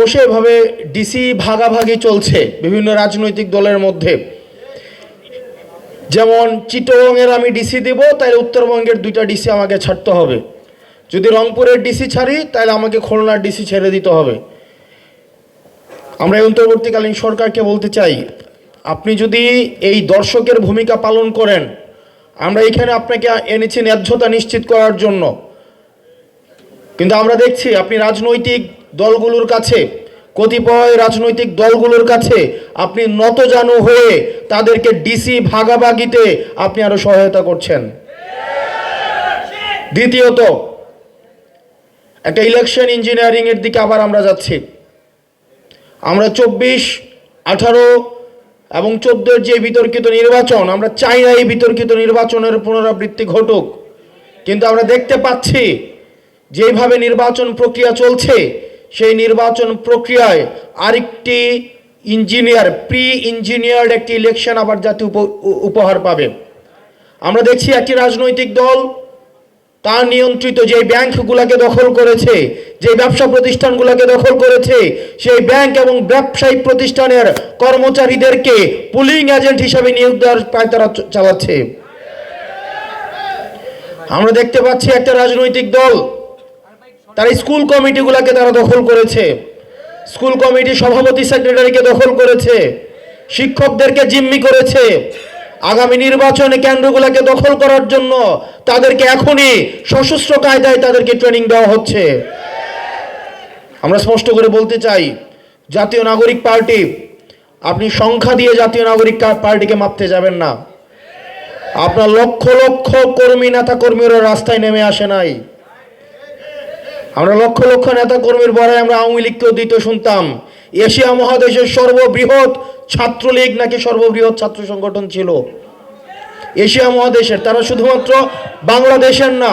বসে এভাবে ডিসি ভাগাভাগি চলছে বিভিন্ন রাজনৈতিক দলের মধ্যে। যেমন, চিটগংয়ের আমি ডিসি দেব তাহলে উত্তরবঙ্গের দুইটা ডিসি আমাকে ছাড়তে হবে। যদি রংপুরের ডিসি ছাড়ি তাহলে আমাকে খুলনার ডিসি ছেড়ে দিতে হবে। আমরা অন্তর্বর্তীকালীন সরকারকে বলতে চাই, আপনি যদি এই দর্শকের ভূমিকা পালন করেন, আমরা এখানে আপনাকে এনেছি ন্যায্যতা নিশ্চিত করার জন্য। কিন্তু আমরা দেখছি, আপনি রাজনৈতিক দলগুলোর কাছে, কতিপয় রাজনৈতিক দলগুলোর কাছে আপনি নতজানু হয়ে তাদেরকে ডিসি ভাগাভাগিতে আপনি আরও সহায়তা করছেন। দ্বিতীয়ত, একটা ইলেকশন ইঞ্জিনিয়ারিং এর দিকে আবার আমরা যাচ্ছি। আমরা চব্বিশ, আঠারো এবং চোদ্দোর যে বিতর্কিত নির্বাচন, আমরা চাই না এই বিতর্কিত নির্বাচনের পুনরাবৃত্তি ঘটুক। কিন্তু আমরা দেখতে পাচ্ছি, যেভাবে নির্বাচন প্রক্রিয়া চলছে সেই নির্বাচন প্রক্রিয়ায় আরেকটি ইঞ্জিনিয়ার প্রি ইঞ্জিনিয়ার্ড একটি ইলেকশন আবার জাতি উপ- উপহার পাবে। আমরা দেখছি একটি রাজনৈতিক দল, তার নিয়ন্ত্রিত যে ব্যাংকগুলোকে দখল করেছে, যে ব্যবসা প্রতিষ্ঠানগুলোকে দখল করেছে, সেই ব্যাংক এবং ব্যবসায়িক প্রতিষ্ঠানের কর্মচারীদেরকে পুলিং এজেন্ট হিসাবে নিয়োগ দেওয়ার পায় তারা চালাচ্ছে। আমরা দেখতে পাচ্ছি একটা রাজনৈতিক দল তারা স্কুল কমিটিগুলোকে তারা দখল করেছে। স্কুল কমিটি সভাপতি, সেক্রেটারিকে দখল করেছে। শিক্ষকদেরকে জিম্মি করেছে। আগামী নির্বাচনে কেন্দ্রগুলোকে দখল করার জন্য তাদেরকে এখনই সশস্ত্র কায়দায় তাদেরকে ট্রেনিং দেওয়া হচ্ছে। আমরা স্পষ্ট করে বলতে চাই, জাতীয় নাগরিক পার্টি, আপনি সংখ্যা দিয়ে জাতীয় নাগরিক পার্টিকে মাপতে যাবেন না। আপনার লক্ষ লক্ষ কর্মী, নেতা কর্মীরা রাস্তায় নেমে আসে নাই। আমরা লক্ষ লক্ষ নেতা কর্মীর পরে আমরা আওয়ামী লীগকেও দিতে শুনতাম। এশিয়া মহাদেশের সর্ববৃহৎ ছাত্রলীগ নাকি সর্ববৃহৎ ছাত্র সংগঠন ছিল? এশিয়া মহাদেশের, তারা শুধুমাত্র বাংলাদেশের না,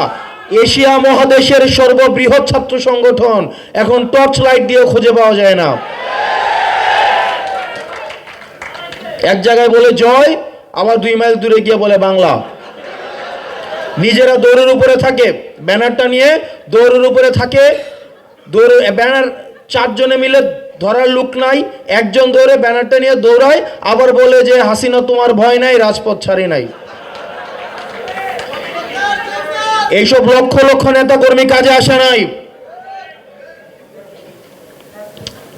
এশিয়া মহাদেশের সর্ববৃহৎ ছাত্র সংগঠন এখন টর্চ লাইট দিয়ে খুঁজে পাওয়া যায় না। এক জায়গায় বলে জয়, আবার দুই মাইল দূরে গিয়ে বলে বাংলা। নিজেরা দৌড়ের উপরে থাকে, ব্যানারটা নিয়ে দৌড়ের উপরে থাকে। দৌড়ে, ব্যানার চারজনে মিলে ধরার লোক নাই, একজন দৌড়ে ব্যানারটা নিয়ে দৌড়ায়, আবার বলে যে, হাসিনা, তোমার ভয় নাই, রাজপথ ছাড়ি নাই। এইসব লক্ষ লক্ষ নেতা কর্মী কাজে আসে নাই।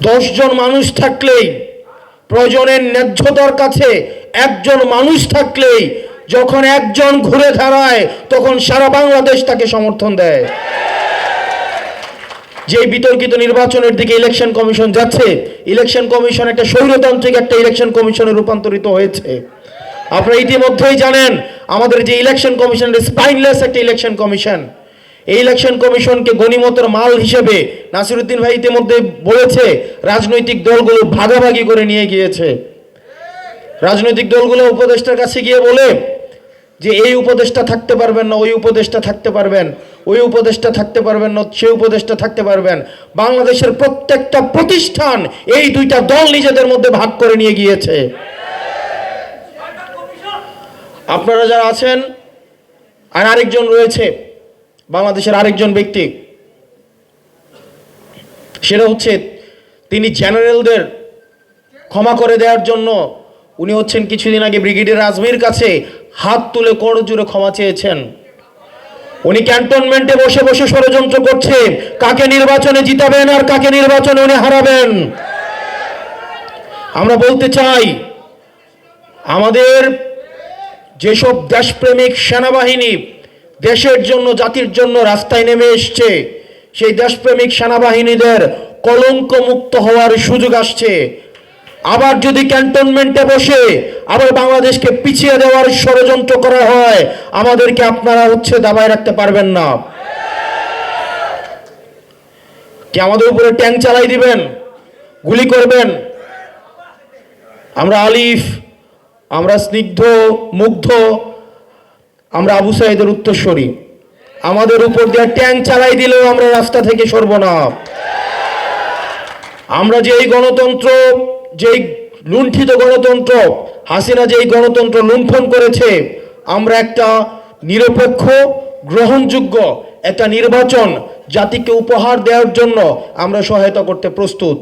দশজন মানুষ থাকলেই, প্রয়োজনের ন্যায্যতার কাছে একজন মানুষ থাকলেই যখন একজন ঘুরে দাঁড়ায়, তখন সারা বাংলাদেশ তাকে সমর্থন দেয়। যে বিতর্কিত নির্বাচনের দিকে ইলেকশন কমিশন যাচ্ছে ইলেকশন কমিশন একটা স্বৈরতান্ত্রিক একটা ইলেকশন কমিশনে রূপান্তরিত হয়েছে। আপনারা ইতিমধ্যেই জানেন, আমাদের যে ইলেকশন কমিশন স্পাইনলেস একটা ইলেকশন কমিশন এই ইলেকশন কমিশনকে গণিমতের মাল হিসেবে নাসিরুদ্দিন ভাই ইতিমধ্যে বলেছে, রাজনৈতিক দলগুলো ভাগাভাগি করে নিয়ে গিয়েছে। রাজনৈতিক দলগুলো উপদেষ্টার কাছে গিয়ে বলে যে এই উপদেষ্টা থাকতে পারবেন না, ওই উপদেষ্টা থাকতে পারবেন, ওই উপদেষ্টা থাকতে পারবেন না সেই উপদেষ্টা থাকতে পারবেন। বাংলাদেশের প্রত্যেকটা প্রতিষ্ঠান এই দুইটা দল নিজেদের মধ্যে ভাগ করে নিয়ে গিয়েছে। আপনারা যারা আছেন, আর আরেকজন রয়েছে, বাংলাদেশের আরেকজন ব্যক্তি, সেটা হচ্ছে তিনি জেনারেলদের ক্ষমা করে দেওয়ার জন্য, উনি হচ্ছেন কিছুদিন আগে ব্রিগেডিয়ার আজমির কাছে হাত তুলে কড় জুড়ে ক্ষমা চেয়েছেন? উনি ক্যান্টনমেন্টে বসে বসে ষড়যন্ত্র করছে কাকে নির্বাচনে জিতাবেন আর কাকে নির্বাচনে উনি হারাবেন? আমরা বলতে চাই, আমাদের যেসব দেশপ্রেমিক সেনাবাহিনী দেশের জন্য, জাতির জন্য রাস্তায় নেমে এসছে, সেই দেশপ্রেমিক সেনাবাহিনীদের কলঙ্ক মুক্ত হওয়ার সুযোগ আসছে। আবার যদি ক্যান্টনমেন্টে বসে আবার বাংলাদেশকে পিছিয়ে দেওয়ার ষড়যন্ত্র করা হয়, আমাদেরকে আপনারা হচ্ছে দাবায় রাখতে পারবেন না। কি আমাদের উপরে ট্যাঙ্ক চালাই দিবেন? গুলি করবেন? আমরা আলিফ, আমরা স্নিগ্ধ, মুগ্ধ, আমরা আবু সাইদের উত্তরস্বরী আমাদের উপর দিয়ে ট্যাঙ্ক চালাই দিলেও আমরা রাস্তা থেকে সরব না। আমরা যে এই গণতন্ত্র যেই লুণ্ঠিত গণতন্ত্র, হাসিনা যেই গণতন্ত্র লুণ্ঠন করেছে, আমরা একটা নিরপেক্ষ, গ্রহণযোগ্য একটা নির্বাচন জাতিকে উপহার দেওয়ার জন্য আমরা সহায়তা করতে প্রস্তুত।